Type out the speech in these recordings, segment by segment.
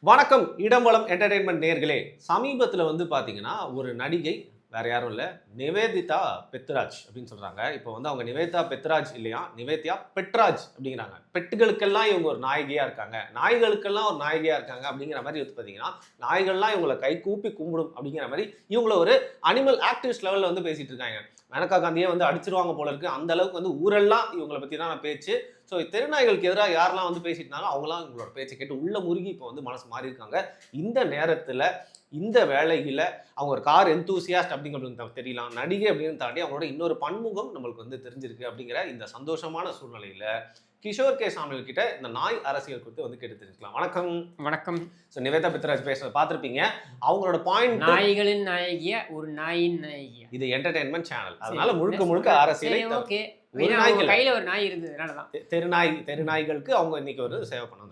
வணக்கம் இடம்பலம் என்டர்டெயின்மெண்ட் நேர்களே. சமீபத்தில் வந்து பார்த்தீங்கன்னா ஒரு நடிகை வேற யாரும் இல்லை. நிவேதிதா பெத்ராஜ் அப்படின்னு சொல்றாங்க. இப்போ வந்து அவங்க நிவேதா பெத்ராஜ் இல்லையா? நிவேதியா பெட்ராஜ் அப்படிங்கிறாங்க. பெட்டுகளுக்கெல்லாம் இவங்க ஒரு நாயகியா இருக்காங்க. நாய்களுக்கெல்லாம் ஒரு நாயகியா இருக்காங்க அப்படிங்கிற மாதிரி வந்து பார்த்தீங்கன்னா நாய்கள்லாம் இவங்களை கை கூப்பி கும்பிடும் அப்படிங்கிற மாதிரி இவங்கள ஒரு அனிமல் ஆக்டிவிஸ்ட் லெவலில் வந்து பேசிட்டு இருக்காங்க. மேனகா காந்தியே வந்து அடிச்சிருவாங்க போல இருக்கு. அந்த அளவுக்கு வந்து ஊரெல்லாம் இவங்களை பற்றி தான் நான் பேச்சு. ஸோ தெருநாய்களுக்கு எதிராக யாரெல்லாம் வந்து பேசிட்டு இருந்தாலும் அவங்களாம் இவங்களோட பேச்சை கேட்டு உள்ள முருகி இப்போ வந்து மனசு மாறி இருக்காங்க இந்த நேரத்தில் இந்த வேலையில் அவங்க ஒரு கார் எந்தூசியாஸ்ட் அப்படிங்கிறது தெரியலாம். நடிகை அப்படின்னு தாண்டி அவங்களோட இன்னொரு பன்முகம் நம்மளுக்கு வந்து தெரிஞ்சிருக்கு அப்படிங்கிற இந்த சந்தோஷமான சூழ்நிலையில் கிஷோர் கே சாமியல் கிட்ட இந்த நாய் அரசியல் குறித்து வந்து கேட்டு தெரிஞ்சுக்கலாம். வணக்கம். வணக்கம். ஸோ நிவேதா பித்ராஜ் பேசுறத பார்த்துருப்பீங்க. அவங்களோட பாயிண்ட் நாய்களின் நாயகிய ஒரு நாயின் நாயகிய. இது என்டர்டைன்மெண்ட் சேனல் அதனால முழுக்க முழுக்க அரசியலை ஓகே. கையில ஒரு நாய் இருந்ததுனால தான் தெருநாய் தெருநாய்களுக்கு அவங்க இன்னைக்கு ஒரு சேவை பண்ண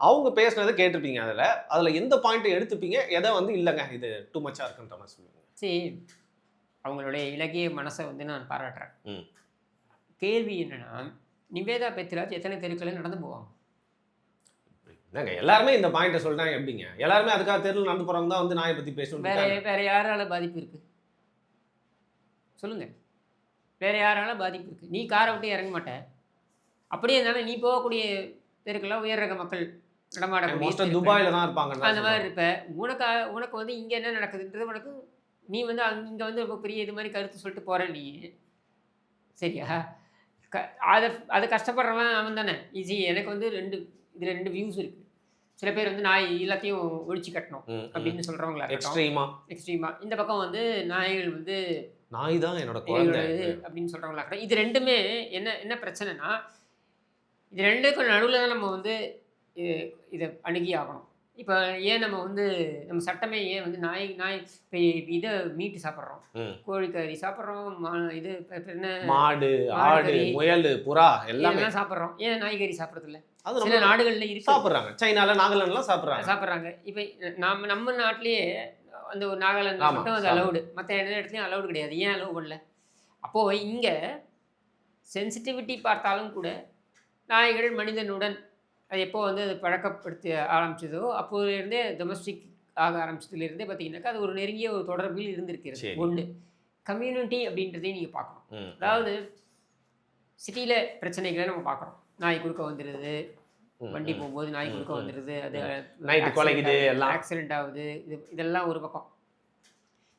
அவங்க பேசுனதை கேட்டிருப்பீங்க அதில். அதில் எந்த பாயிண்ட்டை எடுத்துப்பீங்க? எதை வந்து இல்லைங்க இது டூ மச்சா இருக்குன்ற மாதிரி சொல்லுவீங்க. சரி அவங்களுடைய இலக்கிய மனசை வந்து நான் பாராட்டுறேன். ம். கேள்வி என்னன்னா நிவேதா பெத்ராஜ் எத்தனை தெருக்களில் நடந்து போவாங்க? என்னங்க எல்லாருமே இந்த பாயிண்ட்டை சொல்றாங்க எப்படிங்க? எல்லாருமே அதுக்காக தெருவில் நடந்து போறவங்க தான் வந்து நாயை பத்தி பேசணும் வேற வேற யாரால பாதிப்பு இருக்கு? சொல்லுங்க. வேற யாரால பாதிப்பு இருக்கு? நீ காரை விட்டு இறங்க மாட்ட. அப்படியே இருந்தாலும் நீ போகக்கூடிய தெருக்கெல்லாம் உயர் ரக மக்கள் நடமாடக்கூடிய. துபாயில தான் இருப்பாங்க அந்த மாதிரி இருப்ப. உனக்கு உனக்கு வந்து இங்கே என்ன நடக்குதுன்றது உனக்கு நீ வந்து அங்க- இங்க வந்து ரொம்ப பெரிய இது மாதிரி கருத்து சொல்லிட்டு போற நீ. சரியா? க அதை அதை கஷ்டப்படுறவன் அவன் தானே. ஈஸி எனக்கு வந்து ரெண்டு இதில் ரெண்டு வியூஸ் இருக்கு. சில பேர் வந்து நாய் எல்லாத்தையும் ஒழிச்சு கட்டணும் அப்படின்னு இருக்கட்டும். எக்ஸ்ட்ரீமா எக்ஸ்ட்ரீமா இந்த பக்கம் வந்து நாய்கள் வந்து நாய் தான் என்னோட குழந்தை. அப்படின்னு சொல்றவங்களா இருக்கட்டும். இது ரெண்டுமே என்ன என்ன பிரச்சனைனா இது ரெண்டுக்கும் நடுவில் தான் நம்ம வந்து இ- இதை அணுகி ஆகணும். இப்போ ஏன் நம்ம வந்து நம்ம சட்டமே ஏன் வந்து நாய் நாய் இப்போ இதை மீட்டு சாப்பிட்றோம். கோழிக்கறி சாப்பிட்றோம் இது என்ன? மாடு ஆடு. முயல் புறா எல்லாமே. சாப்பிட்றோம். ஏன் நாய்கறி சாப்பிட்றதில்ல? சில நாடுகளில் இருக்கு. சாப்பிட்றாங்க. சைனால நாகாலாந்துலாம் சாப்பிட்றாங்க. சாப்பிட்றாங்க. இப்போ நம்ம நம்ம நாட்டிலேயே அந்த ஒரு நாகாலாந்து மட்டும் அது. அலௌடு மற்ற எல்லா இடத்துலையும் அலௌடு கிடையாது. ஏன் அலோவ் பண்ணல? அப்போது இங்கே சென்சிட்டிவிட்டி பார்த்தாலும் கூட நாய்கள் மனிதனுடன் அது எப்போ வந்து அது பழக்கப்படுத்த ஆரம்பிச்சதோ அப்போதுலேருந்தே டொமஸ்டிக் ஆக ஆரம்பிச்சதுலேருந்தே பார்த்தீங்கன்னாக்கா அது ஒரு நெருங்கிய ஒரு தொடர்பில் இருந்திருக்கிறது. ஒன்று கம்யூனிட்டி அப்படின்றதையும் நீங்கள் பார்க்கணும். அதாவது சிட்டியில் பிரச்சனைகளை நம்ம பார்க்குறோம். நாய் குறுக்க வந்துடுது வண்டி. போகும்போது நாய் குறுக்க. வந்துடுது அது கொலைக்குது எல்லாம். ஆக்சிடென்ட் ஆகுது. இது இதெல்லாம் ஒரு பக்கம்.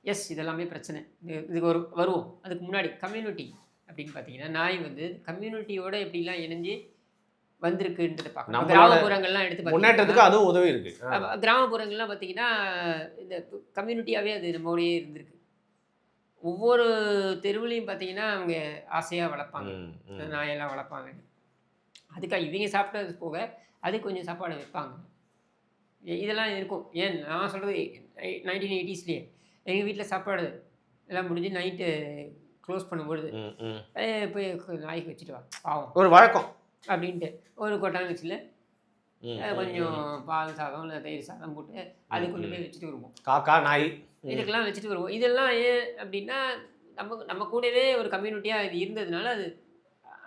எஸ் இதெல்லாமே பிரச்சனை. இது- இதுக்கு ஒரு வருவோம். அதுக்கு முன்னாடி கம்யூனிட்டி அப்படின்னு பார்த்தீங்கன்னா நாய் வந்து கம்யூனிட்டியோட எப்படிலாம் இணைஞ்சு வந்திருக்குன்றதை பார்க்கணும். கிராமப்புறங்கள்லாம் எடுத்து முன்னேற்றத்துக்கு பார்த்தீங்கன்னா, அதுவும் உதவி இருக்கு. கிராமப்புறங்கள்லாம் பார்த்தீங்கன்னா இந்த கம்யூனிட்டியாகவே அது நம்மோடயே இருந்திருக்கு. ஒவ்வொரு தெருவுலையும் பார்த்தீங்கன்னா அவங்க ஆசையாக வளர்ப்பாங்க. நாயெல்லாம் வளர்ப்பாங்க. அதுக்காக இவங்க சாப்பிட்டது போக அது கொஞ்சம் சாப்பாடு வைப்பாங்க. இதெல்லாம் இருக்கும். ஏன் நான் சொல்கிறது நைன்டீன் எயிட்டிஸ்லேயே எங்கள் வீட்டில் சாப்பாடு எல்லாம் முடிஞ்சு நைட்டு க்ளோஸ் பண்ணும்பொழுது ம், ம். "ஏய், போய் நாய்க்கு வச்சுட்டு வா பாவம். ஒரு வழக்கம். அப்படின்ட்டு. ஒரு கொட்டாங்கச்சியில் ம், ம், கொஞ்சம். பால் சாதம் இல்லை தயிர் சாதம் போட்டு அது கொண்டு போய் வச்சுட்டு வருவோம். காக்கா நாய். இதுக்கெல்லாம் வச்சுட்டு வருவோம். இதெல்லாம் ஏன் அப்படின்னா நம்ம நம்ம கூடவே ஒரு கம்யூனிட்டியாக இது இருந்ததுனால அது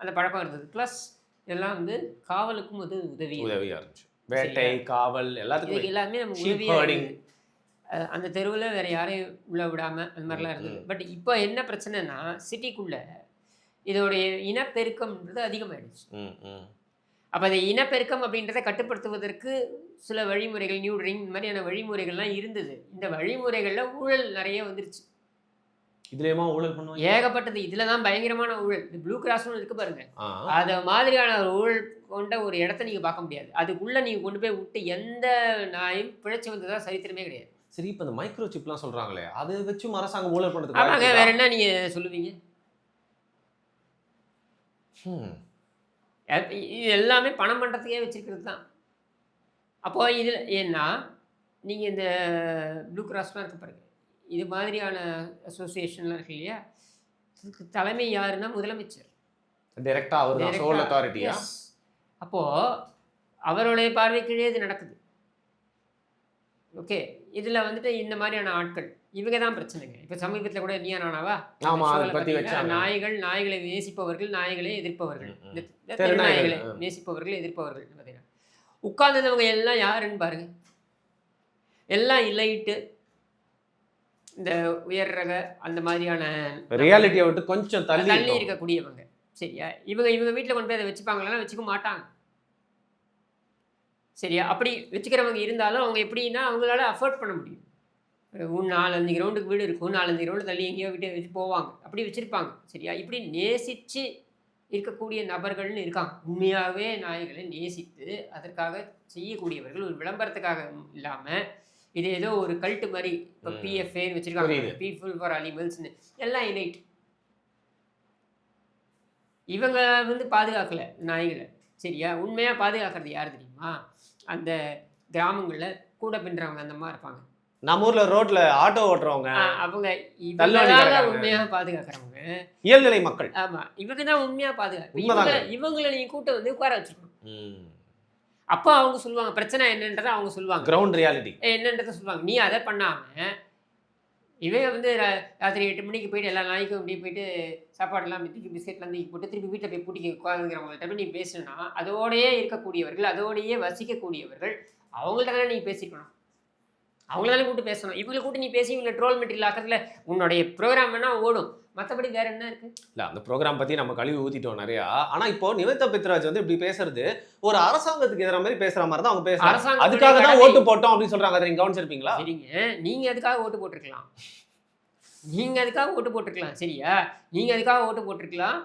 அந்த பழக்கம் இருந்தது. ப்ளஸ் இதெல்லாம் வந்து காவலுக்கும் அது உதவி. உதவியா இருந்துச்சு வேட்டை காவல் எல்லாத்துக்கும் எல்லாமே நம்ம உதவியாக அந்த தெருவில் வேற யாரையும் உள்ள விடாம அந்த மாதிரிலாம் இருந்தது. பட் இப்போ என்ன பிரச்சனைனா சிட்டிக்குள்ள இதோடைய இனப்பெருக்கம்ன்றது அதிகமாயிடுச்சு. ம், ம். அப்போ அந்த இனப்பெருக்கம் அப்படின்றத கட்டுப்படுத்துவதற்கு சில வழிமுறைகள் நியூட்ரிங் இந்த மாதிரியான வழிமுறைகள்லாம் இருந்தது. இந்த வழிமுறைகளில் ஊழல் நிறைய வந்துருச்சு. இதுலயுமா ஊழல் பண்ணுவாங்க? ஏகப்பட்டது. இதில் தான் பயங்கரமான ஊழல். இந்த ப்ளூ கிராஸ்னு இருக்கு பாருங்க. அது மாதிரியான ஒரு ஊழல் கொண்ட ஒரு இடத்த நீங்கள் பார்க்க முடியாது. அதுக்குள்ளே நீங்கள் கொண்டு போய் விட்டு எந்த நாயும் பிழைச்சி வந்ததா சரித்திரமே கிடையாது. சரி இப்ப இந்த மைக்ரோ சிப்லாம் சொல்றாங்களே அதை வச்சும் அரசாங்கம் ஊழல் பண்றதுக்கு ஆமாங்க. வேற? என்ன நீங்கள் சொல்லுவீங்க? இது எல்லாமே பணம் பண்ணுறதுக்கே வச்சிருக்கிறது தான். அப்போ இதில் ஏன்னா நீங்கள் இந்த ப்ளூ கிராஸ்லாம் இருக்கு பாருங்க. இது மாதிரியான அசோசியேஷன்லாம் இருக்கு இல்லையா? இதுக்கு தலைமை யாருன்னா முதலமைச்சர். டைரக்டா அவர் சோல் அத்தாரிட்டியா yes. அப்போ அவருடைய பார்வை கீழே இது நடக்குது. ஓகே இதில் வந்துட்டு இந்த மாதிரியான ஆட்கள். இவங்க தான் பிரச்சனைங்க. இப்போ சமீபத்தில் கூட நீயா நானாவா. நாய்கள் நாய்களை நேசிப்பவர்கள் நாய்களை எதிர்ப்பவர்கள். நாய்களை. நேசிப்பவர்கள் எதிர்ப்பவர்கள் பார்த்தீங்கன்னா உட்கார்ந்தவங்க எல்லாம் யாருன்னு பாருங்க. எல்லாம் இலைட்டு இந்த உயர் ரக அந்த மாதிரியான ரியாலிட்டியை விட்டு கொஞ்சம் தள்ளி தள்ளி. இருக்கக்கூடியவங்க. சரியா? இவங்க இவங்க வீட்டில் கொண்டு போய் அதை வச்சுப்பாங்களா வச்சுக்க மாட்டாங்க. சரியா? அப்படி வச்சுக்கிறவங்க இருந்தாலும் அவங்க எப்படின்னா அவங்களால அஃபோர்ட் பண்ண முடியும். ஒரு நாலஞ்சு கிரவுண்டுக்கு வீடு இருக்கும். நாலஞ்சு கிரவுண்டு தள்ளி எங்கேயோ விட்டு வச்சு போவாங்க. அப்படி வச்சுருப்பாங்க. சரியா? இப்படி நேசித்து இருக்கக்கூடிய நபர்கள்னு இருக்காங்க. உண்மையாகவே நாய்களை நேசித்து அதற்காக செய்யக்கூடியவர்கள். ஒரு விளம்பரத்துக்காக இல்லாமல் இது ஏதோ ஒரு கல்ட்டு மாதிரி இப்போ. பிஎஃப்ஏன்னு வச்சுருக்காங்க. பீப்புள் ஃபார் அனிமல்ஸ்னு எல்லாம் இணைட் இவங்க வந்து பாதுகாக்கல நாய்களை. சரியா? உண்மையாக பாதுகாக்கிறது யார் தெரியுமா? அந்த கிராமங்களில் கூட பின்றவங்க அந்த மாதிரி இருப்பாங்க. நம்ம ஊர்ல ரோட்ல ஆட்டோ ஓட்டுறவங்க அவங்க தள்ளுவண்டி இவங்க கடைக்காரங்க. உண்மையாக பாதுகாக்கிறவங்க. இயல்நிலை மக்கள். ஆமா இவங்க தான் உண்மையாக பாதுகாப்பு இவங்களை நீ கூட்ட வந்து உட்கார வச்சிருக்கணும். அப்போ அவங்க சொல்லுவாங்க பிரச்சனை என்னன்றதை அவங்க சொல்லுவாங்க. கிரவுண்ட் ரியாலிட்டி என்னன்றதை சொல்லுவாங்க. நீ அதை பண்ணாம இவன் வந்து ராத்திரி எட்டு மணிக்கு போயிட்டு எல்லா நாய்க்கும் இப்படி போயிட்டு சாப்பாடெல்லாம் தூக்கி பிஸ்கெட்லாம் தூக்கி போட்டு திருப்பி வீட்டில் போய் பூட்டிக்க உட்காந்துங்கிறவங்கள்ட்ட நீ பேசுனா அதோடையே இருக்கக்கூடியவர்கள் அதோடையே வசிக்கக்கூடியவர்கள் அவங்கள்ட்ட தானே நீ பேசிக்கணும். அவங்கள தானே கூப்பிட்டு பேசணும். இவங்களை கூப்பிட்டு நீ பேசி இவங்களை ட்ரோல் மெட்டீரியல் ஆக்கிறதுல உன்னுடைய ப்ரோக்ராம் வேணா ஓடும். மற்றபடி வேற என்ன இருக்கு? இல்ல அந்த ப்ரோக்ராம் பத்தி நம்ம கழுவி ஊத்திட்டோம் நிறையா. ஆனா இப்போ நிவேதா பித்ராஜ் வந்து இப்படி பேசுறது ஒரு அரசாங்கத்துக்கு எதிரான மாதிரி பேசுற மாதிரி தான் அவங்க பேசுறாங்க. அரசாங்கத்துடைய அதுக்காக தான் ஓட்டு போட்டோம் அப்படின்னு சொல்றாங்க. அதை நீங்க கவனிச்சிருப்பீங்களா? சரிங்க. நீங்க அதுக்காக ஓட்டு போட்டிருக்கலாம்? நீங்க அதுக்காக ஓட்டு போட்டிருக்கலாம்? சரியா? நீங்க அதுக்காக ஓட்டு போட்டிருக்கலாம்?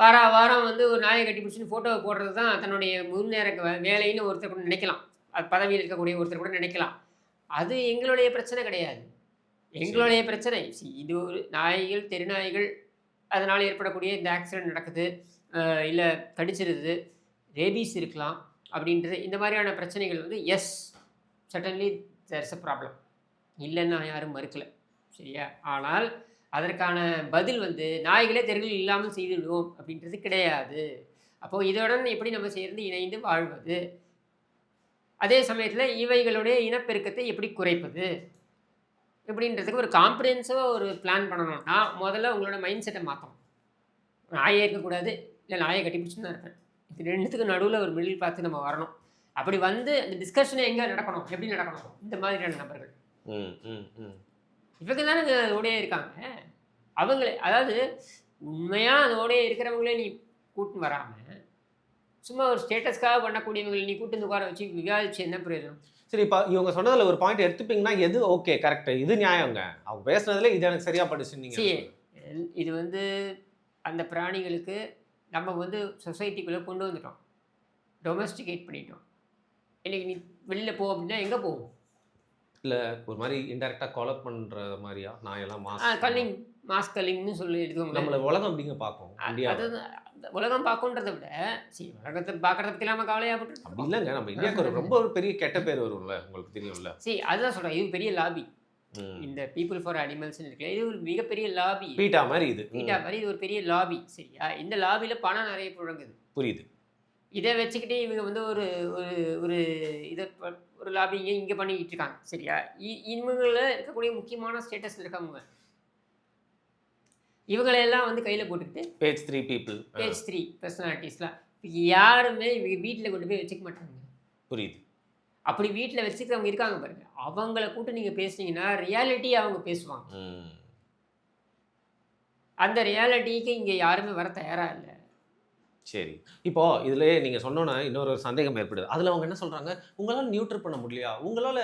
வார வாரம் வந்து ஒரு நாயை கட்டி பிடிச்சின்னு ஃபோட்டோவை போடுறது தான் தன்னுடைய முன்னேற வேலைன்னு ஒருத்தர் கூட நினைக்கலாம். அது பதவியில் இருக்கக்கூடிய ஒருத்தர் கூட நினைக்கலாம். அது எங்களுடைய பிரச்சனை கிடையாது. எங்களுடைய பிரச்சனை. See, இது ஒரு நாய்கள் தெருநாய்கள் அதனால் ஏற்படக்கூடிய இந்த ஆக்சிடென்ட் நடக்குது இல்லை கடிச்சிருது ரேபீஸ் இருக்கலாம் அப்படின்றது இந்த மாதிரியான பிரச்சனைகள் வந்து as suddenly there's a problem இல்லைன்னு யாரும் மறுக்கல. சரியா? ஆனால் அதற்கான பதில் வந்து நாய்களே தெருவில் இல்லாமல் செய்து விடுவோம் அப்படின்றது கிடையாது. அப்போது இதனுடன் எப்படி நம்ம சேர்ந்து இணைந்து வாழ்வது? அதே சமயத்தில் இவைகளுடைய இனப்பெருக்கத்தை எப்படி குறைப்பது? இப்படின்றதுக்கு ஒரு காம்ப்ரிஹென்சிவாக ஒரு பிளான் பண்ணணும்னா முதல்ல உங்களோட மைண்ட் செட்டை மாற்றணும் நாயே இருக்கக்கூடாது. இல்லை நாயை கட்டி பிடிச்சுன்னு தான் இருப்பேன். இது ரெண்டுத்துக்கு நடுவில் ஒரு மிடில் பார்த்து நம்ம வரணும். அப்படி வந்து அந்த டிஸ்கஷனை எங்கே நடக்கணும்? எப்படி நடக்கணும்? இந்த மாதிரியான நபர்கள். ம், ம், ம். இவங்க தானே அதோடய இருக்காங்க. அவங்களே அதாவது உண்மையாக அதோடய இருக்கிறவங்களே நீ கூட்டின்னு வராமல் சும்மா ஒரு ஸ்டேட்டஸ்க்காக பண்ணக்கூடியவங்களை நீ கூட்டு உட்கார வச்சு விவாதிச்சு என்ன பிரயோஜனம்? சரி இப்போ இவங்க சொன்னதுல ஒரு பாயிண்ட் எடுத்துப்பீங்கன்னா எது ஓகே கரெக்ட் இது நியாயங்க. அவங்க பேசுனதுல இது எனக்கு சரியா பட்டுச்சு நீங்க சரி. இது வந்து அந்த பிராணிகளுக்கு நம்ம வந்து சொசைட்டிக்குள்ளே கொண்டு வந்துட்டோம். டொமஸ்டிகேட் பண்ணிட்டோம். இன்னைக்கு நீ வெளியில் போ அப்படின்னா எங்கே போவோம் ஒரு மாதிரி இன்டெரக்டா கொலை பண்ற மாதிரியா? நான் எல்லாம் மாஸ் கல்லிங் மாஸ் கல்லிங்னு சொல்லி எடுத்துக்கோங்க நம்மள உலகம் அப்படிங்க பார்க்கும்? இந்தியா அது அந்த உலகம் பார்க்குன்றதை விட சரி உலகத்தை பார்க்கறத பற்றி இல்லாமல் கவலையாப்பட்டு அப்படி இல்லைங்க. நம்ம இந்தியாவுக்கு ரொம்ப ஒரு பெரிய கெட்ட பேர் வரும்ல உங்களுக்கு தெரியும்ல. சரி அதுதான் சொல்கிறேன் இது பெரிய லாபி. இந்த பீப்புள் ஃபார் அனிமல்ஸ் இருக்கு. இது ஒரு மிகப்பெரிய லாபி பீட்டா மாதிரி இது. பீட்டா மாதிரி இது ஒரு பெரிய லாபி சரியா? இந்த லாபியில் பணம் நிறைய புழங்குது. புரியுது. இதை வச்சுக்கிட்டே இவங்க வந்து ஒரு ஒரு ஒரு இதை ஒரு லாபிங்க இங்கே பண்ணிக்கிட்டு இருக்காங்க. சரியா? இ- இவங்கள இருக்கக்கூடிய முக்கியமான ஸ்டேட்டஸில் இருக்கவங்க. இவங்களையெல்லாம் வந்து கையில் போட்டுக்கிட்டு page three people page three பர்சனாலிட்டிஸ்லாம் யாருமே இவங்க வீட்டில் கொண்டு போய் வச்சுக்க மாட்டாங்க. புரியுது. அப்படி வீட்டில் வச்சுக்கிறவங்க இருக்காங்க பாருங்க. அவங்கள கூட்டு நீங்கள் பேசுனீங்கன்னா ரியாலிட்டி அவங்க பேசுவாங்க. அந்த ரியாலிட்டிக்கு இங்கே யாருமே வர தயாராக இல்லை. சரி. இப்போ இதுலயே நீங்க சொன்னோன்னே இன்னொரு சந்தேகம் ஏற்படுது. அதுல அவங்க என்ன சொல்றாங்க? உங்களால நியூட்ரல் பண்ண முடியலையா? உங்களால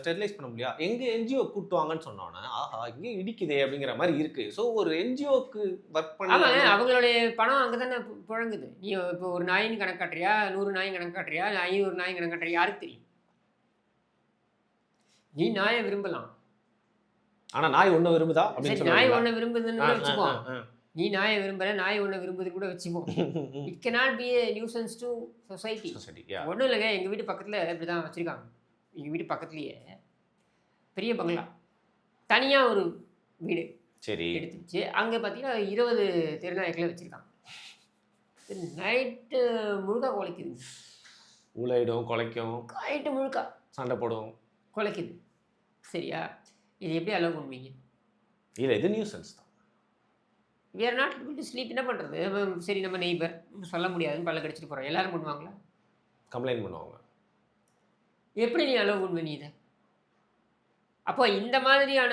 ஸ்டெரிலைஸ் பண்ண முடியலையா எங்க என்ஜிஓ கூட்டு வாங்கன்னு சொன்னோன்னே ஆஹா இங்க இடிக்குதே அப்படிங்கிற மாதிரி இருக்கு. ஸோ ஒரு என்ஜிஓக்கு ஒர்க் பண்ணி அவங்களுடைய பணம் அங்கே தானே புழங்குது. நீ இப்போ ஒரு நாயின் கணக்கு காட்டுறியா? நூறு நாயின் கணக்கு காட்டுறியா? இல்லை ஐநூறு நாயின் கணக்கு காட்டுறியா? யாருக்கு தெரியும்? நீ நாயை விரும்பலாம். ஆனா நாய் ஒண்ணு விரும்புதா? நாய் ஒன்றை விரும்புதுன்னு வச்சுப்போம் நீ நாயை விரும்பல நாய் ஒன்றை விரும்புது கூட வச்சுப்போம் it cannot be a nuisance to society ஒன்றும் இல்லைங்க எங்கள் வீட்டு பக்கத்தில் இப்படி தான் வச்சுருக்காங்க. எங்கள் வீட்டு பக்கத்துலேயே பெரிய பங்களா. தனியாக ஒரு வீடு சரி. எடுத்து வச்சு அங்கே பார்த்தீங்கன்னா இருபது தெருநாய்க்களை வச்சுருக்காங்க. நைட்டு முழுக்க குலைக்குது ஊழையிடும் குலைக்கும். நைட்டு முழுக்க. சண்டை போடும். குலைக்குது. சரியா? இது எப்படி அலோவ் பண்ணுவீங்க? இல்ல இது நியூசன்ஸ் தான். We are நாட் ஸ்லீப் என்ன பண்ணுறது சரி நம்ம நெய்பர் சொல்ல முடியாதுன்னு பல்ல கடிச்சிட்டு போகிறோம் எல்லாரும் பண்ணுவாங்களா? கம்ப்ளைண்ட் பண்ணுவாங்க. எப்படி நீ அலோவ் பண்ணுவ நீ இதை? அப்போ இந்த மாதிரியான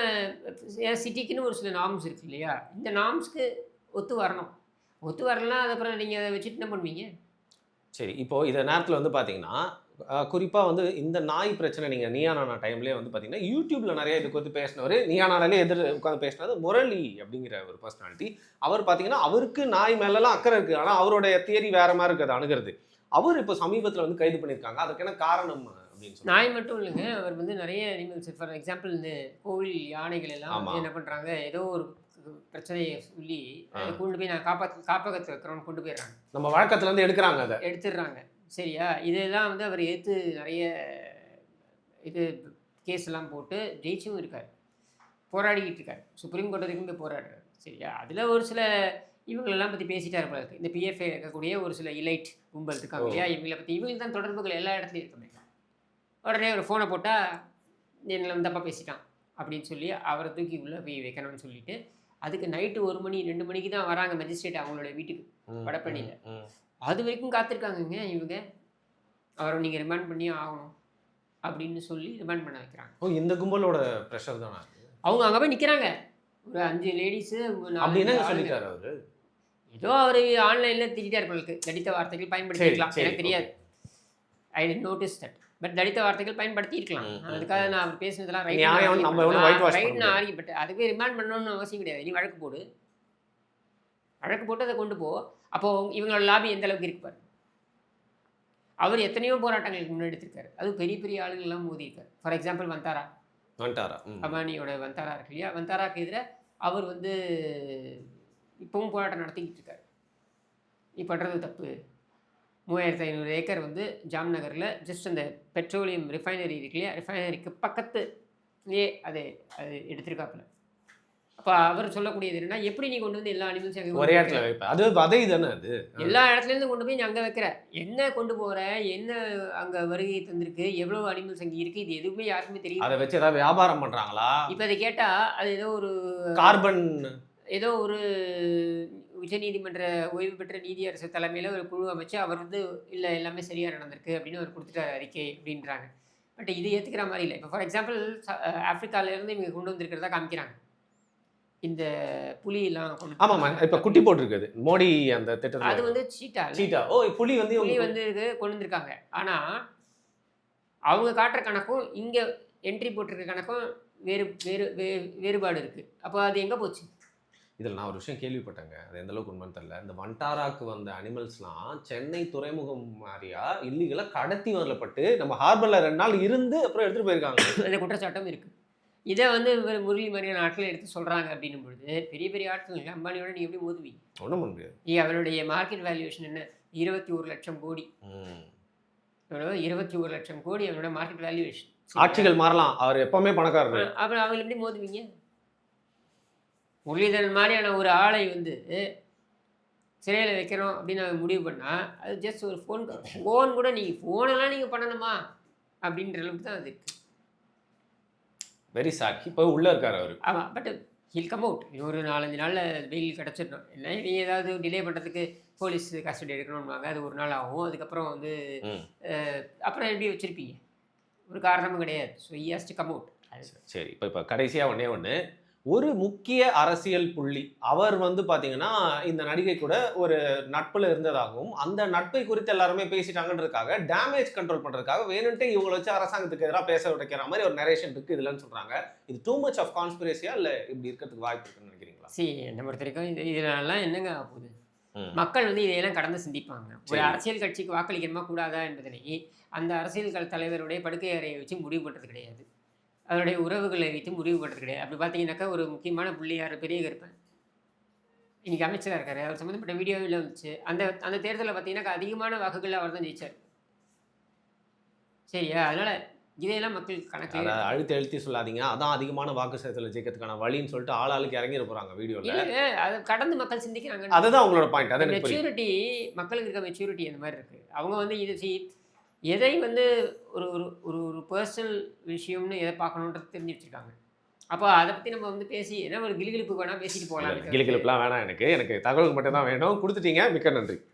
சிட்டிக்குன்னு ஒரு சில நார்ம்ஸ் இருக்கு இல்லையா? இந்த நார்ம்ஸ்க்கு ஒத்து வரணும். ஒத்து வரலன்னா அது அப்புறம் நீங்கள் அதை வச்சுட்டு என்ன பண்ணுவீங்க? சரி இப்போ இந்த நேரத்தில் வந்து பார்த்தீங்கன்னா குறிப்பாக வந்து இந்த நாய் பிரச்சனை நீங்கள் நீயானா டைம்லேயே வந்து பார்த்தீங்கன்னா யூடியூப்ல நிறைய இதுக்கு வந்து பேசினவர் நீயானாலே எதிர் உட்காந்து பேசினது முரளி அப்படிங்கிற ஒரு பர்சனாலிட்டி அவர் பார்த்தீங்கன்னா அவருக்கு நாய் மேலெல்லாம் அக்கறை இருக்குது ஆனால் அவருடைய தியரி வேற மாதிரி இருக்குது அணுகிறது. அவர் இப்போ சமீபத்தில் வந்து கைது பண்ணியிருக்காங்க. அதுக்கான காரணம் அப்படின்னு நாய் மட்டும் இல்லைங்க. அவர் வந்து நிறைய அனிமல்ஸ் ஃபார் எக்ஸாம்பிள் இந்த கோவில் யானைகள் எல்லாம் என்ன பண்ணுறாங்க ஏதோ ஒரு பிரச்சனையை சொல்லி. கொண்டு போய் நான் காப்பாற்று காப்பகத்தில் வைக்கிறோன்னு கொண்டு போயிடுறாங்க. நம்ம வழக்கத்துல இருந்து எடுக்கிறாங்க அதை. எடுத்துடுறாங்க. சரியா? இதெல்லாம் வந்து அவர் எடுத்து நிறைய இது கேஸ் எல்லாம் போட்டு ஜெயிச்சும் இருக்கார். போராடிக்கிட்டு இருக்கார் சுப்ரீம் கோர்ட் வரைக்கும் போய் போராடுறாரு. சரியா? அதில் ஒரு சில இவங்களெல்லாம் பற்றி பேசிட்டார் போல இருக்கு. இந்த பிஎஃப்ஏ இருக்கக்கூடிய ஒரு சில இலைட் கும்பல் இருக்காங்க. இல்லையா? இவங்களை பற்றி இவங்களுக்கு தான் தொடர்புகள் எல்லா இடத்துலையும் இருக்குமே உடனே ஒரு ஃபோனை போட்டால் என்னை தப்பாக பேசிட்டான். அப்படின்னு சொல்லி அவரை தூக்கி உள்ளே போய் வைக்கணும்னு சொல்லிட்டு அதுக்கு நைட்டு ஒரு மணி ரெண்டு மணிக்கு தான் வராங்க மெஜிஸ்ட்ரேட் அவங்களோட வீட்டுக்கு ம். அது வரைக்கும் காத்திருக்காங்கங்க இவங்க. அவரை நீங்கள் ரிமாண்ட் பண்ணி ஆகணும் அப்படின்னு சொல்லி ரிமாண்ட் பண்ண வைக்கிறாங்க. ஓ இந்த கும்பலோட ப்ரெஷர் தானே? அவங்க அங்கே போய் நிற்கிறாங்க ஒரு அஞ்சு லேடிஸு அப்படி என்னங்க சொல்லிட்டாரு அவரு? ஏதோ அவர் ஆன்லைனில் திட்டார் உங்களுக்கு. தடித்த வார்த்தைகள் பயன்படுத்தியிருக்கலாம். சரி, எனக்கு தெரியாது. I didn't notice that but தடித்த வார்த்தைகள் பயன்படுத்தியிருக்கலாம். ம், நான் ம், அதுக்காக நான் அவர் பேசினதெல்லாம் ரைட் ரைட் நான். ஆர்கிப்பட்டேன் அதுக்கு ரிமாண்ட் பண்ணணும்னு அவசியம் கிடையாது. நீ வழக்கு போடு. வழக்கு போட்டு அதை கொண்டு போ. அப்போ இவங்களோட லாபி எந்த அளவுக்கு இருக்கு பாரு. அவர் எத்தனையோ போராட்டங்களுக்கு முன்னாடி எடுத்திருக்காரு அது பெரிய பெரிய ஆளுங்க எல்லாம் மோதி இருக்காரு ஃபார் எக்ஸாம்பிள் வந்தாரா? வந்துட்டாரா ம். அம்பானியோட வந்தாரா இருக்கு இல்லையா? வந்தாராக்கு எதிராக அவர் வந்து இப்பவும் போராட்டம் நடத்திக்கிட்டு இருக்காரு. நீ பண்ணுறது தப்பு. மூவாயிரத்து ஐநூறு ஏக்கர் வந்து ஜாம்நகரில் ஜஸ்ட் அந்த பெட்ரோலியம் ரிஃபைனரி இருக்கு இல்லையா? ரிஃபைனரிக்கு பக்கத்துலேயே அது அது எடுத்திருக்காப்புல. அப்போ அவர் சொல்லக்கூடியது என்னன்னா எப்படி நீ கொண்டு வந்து எல்லா அனிமல்ஸும் ஒரே இடத்துல வைப்பேன் அது வதை தானே அது? எல்லா இடத்துலேருந்து கொண்டு போய் நீ அங்கே வைக்கிற. என்ன கொண்டு போகிற என்ன அங்கே வருகை தந்திருக்கு? எவ்வளோ அனிமல்ஸ் அங்கே இருக்குது இது எதுவுமே யாருக்குமே தெரியும் அதை வச்சு ஏதாவது வியாபாரம் பண்றாங்களா? இப்போ அதை கேட்டால் அது ஏதோ ஒரு கார்பன் ஏதோ ஒரு உச்சநீதிமன்ற ஓய்வு பெற்ற நீதியரசு தலைமையில் ஒரு குழு அமைச்சு அவர் வந்து இல்லை எல்லாமே சரியாக நடந்திருக்கு அப்படின்னு அவர் கொடுத்துட்டார் அறிக்கை அப்படின்றாங்க. பட் இது ஏற்றுக்கிற மாதிரி இல்லை. இப்போ ஃபார் எக்ஸாம்பிள் ஆப்பிரிக்காவிலேருந்து இவங்க கொண்டு வந்திருக்கிறதா காமிக்கிறாங்க. இந்த புலியெல்லாம் ஆமாமா இப்ப குட்டி போட்டிருக்குது. மோடி அந்த அது திட்டத்துல வந்து சீட்டா சீட்டா. ஓ புலி வந்து புலி வந்து இது கொண்டு வந்திருக்காங்க. ஆனால் அவங்க காட்டுற கணக்கும் இங்கே என்ட்ரி போட்டிருக்க கணக்கும் வேறு வேறு வே- வேறுபாடு இருக்குது அப்போ அது எங்கே போச்சு? இதுல நான் ஒரு விஷயம் கேள்விப்பட்டேங்க. அது எந்த அளவுக்கு உண்மைன்னு தெரியல. இந்த வண்டாராக்கு வந்த அனிமல்ஸ்லாம் சென்னை துறைமுகம் மாதிரியா இல்லீகலா கடத்தி வரப்பட்டு நம்ம ஹார்பர்ல ரெண்டு நாள் இருந்து அப்புறம் எடுத்துட்டு போயிருக்காங்க. அந்த குற்றச்சாட்டும் இருக்குது இதை வந்து இவர் முரளி மாதிரியான ஆட்கள் எடுத்து சொல்கிறாங்க அப்படின்னும் பொழுது பெரிய பெரிய ஆட்கள் அம்பானியோட நீ எப்படி மோதுவீங்க ஒண்ணும் பண்ண முடியாது. நீ அவருடைய மார்க்கெட் வேல்யூவேஷன் என்ன? இருபத்தி ஒரு லட்சம் கோடி. இருபத்தி ஒரு லட்சம் கோடி அவரோட மார்க்கெட் வேல்யூவேஷன் ஆட்சிகள் மாறலாம். அவர் எப்பவுமே பணக்காரரு. அப்புறம் அவங்க எப்படி மோதுவீங்க? முரளிதரன் மாதிரியான ஒரு ஆளை வந்து சிறையில் வைக்கிறோம் அப்படின்னு அவன் முடிவு பண்ணால் அது ஜஸ்ட் ஒரு ஃபோன் ஃபோன் கூட நீங்கள் ஃபோனெல்லாம் நீங்கள் பண்ணணுமா? அப்படின்ற அளவுக்கு தான் அது இருக்குது வெரி சாட் இப்போ உள்ள இருக்காரு அவரு. ஆமாம் பட் ஹில் கம் அவுட் ஒரு நாலஞ்சு நாளில் வெயில் கிடச்சிடணும். இல்லை நீ ஏதாவது டிலே பண்ணுறதுக்கு போலீஸ் கஸ்டடி எடுக்கணும்னாங்க அது ஒரு நாள் ஆகும். அதுக்கப்புறம் வந்து அப்புறம் எப்படி வச்சுருப்பீங்க? ஒரு காரணமும் கிடையாது. ஸோ ஈயாஸ்ட் கம் அவுட் சரி இப்போ இப்போ கடைசியாக ஒன்றே ஒன்று ஒரு முக்கிய அரசியல் புள்ளி. அவர் வந்து பார்த்தீங்கன்னா இந்த நடிகை கூட ஒரு நட்பில் இருந்ததாகவும் அந்த நட்பை குறித்து எல்லாருமே பேசிட்டாங்கன்றதுக்காக டேமேஜ் கண்ட்ரோல் பண்ணுறதுக்காக வேணும்ட்டே இவங்களை வச்சு அரசாங்கத்துக்கு எதிராக பேச வைக்கிற மாதிரி ஒரு நரேஷன் இருக்குது இதுலன்னு சொல்கிறாங்க இது டூ மச் ஆஃப் கான்ஸ்பிரசியா இல்லை இப்படி இருக்கிறதுக்கு வாய்ப்பு இருக்குன்னு நினைக்கிறீங்களா? சி என்னை பொறுத்த வரைக்கும் இது இதனாலலாம் என்னங்க ஆக போகுது? ம். மக்கள் வந்து இதையெல்லாம் கடந்து சிந்திப்பாங்க. ஒரு சரி. அரசியல் கட்சிக்கு வாக்களிக்கணுமா கூடாதா என்பதனை அந்த அரசியல் தலைவருடைய படுக்கை அறையை வச்சு முடிவு பண்ணுறது கிடையாது. அவருடைய உறவுகளை வைத்து முடிவு பண்ணுறது கிடையாது அப்படி பார்த்தீங்கன்னாக்கா ஒரு முக்கியமான புள்ளியார் பெரிய கருப்பன். இன்னைக்கு அமைச்சராக இருக்காரு. அவர் சம்மந்தப்பட்ட வீடியோவில் வந்துச்சு. அந்த அந்த தேர்தலில் பார்த்தீங்கன்னாக்கா அதிகமான வாக்குகள் அவர் தான் ஜெயிச்சார். சரியா? அதனால் இதையெல்லாம் மக்கள் கணக்கில் அதை அழுத்தி அழுத்தி சொல்லாதீங்க. அதான் அதிகமான வாக்கு சதவீதத்தில் ஜெயிக்கிறதுக்கான வழின்னு சொல்லிட்டு ஆள் ஆளுக்கு இறங்கிட போகிறாங்க வீடியோவில் இல்லைங்க அதை கடந்து மக்கள் சிந்திக்கிறாங்க அதுதான் உங்களோட பாயிண்ட் மெச்சூரிட்டி மக்களுக்கு இருக்க மெச்சூரிட்டி அந்த மாதிரி இருக்குது அவங்க வந்து இது எதை வந்து ஒரு ஒரு ஒரு ஒரு பர்சனல் விஷயம்னு எதை பார்க்கணுன்றது தெரிஞ்சு வச்சுருக்காங்க. அப்போ அதை பற்றி நம்ம வந்து பேசி என்ன ஒரு கிளிகிழிப்பு வேணால் பேசிட்டு போகலாம் கிளிகிளிப்புலாம் வேணாம் எனக்கு. எனக்கு தகவல் மட்டும் தான் வேணும். கொடுத்துட்டீங்க. மிக்க நன்றி.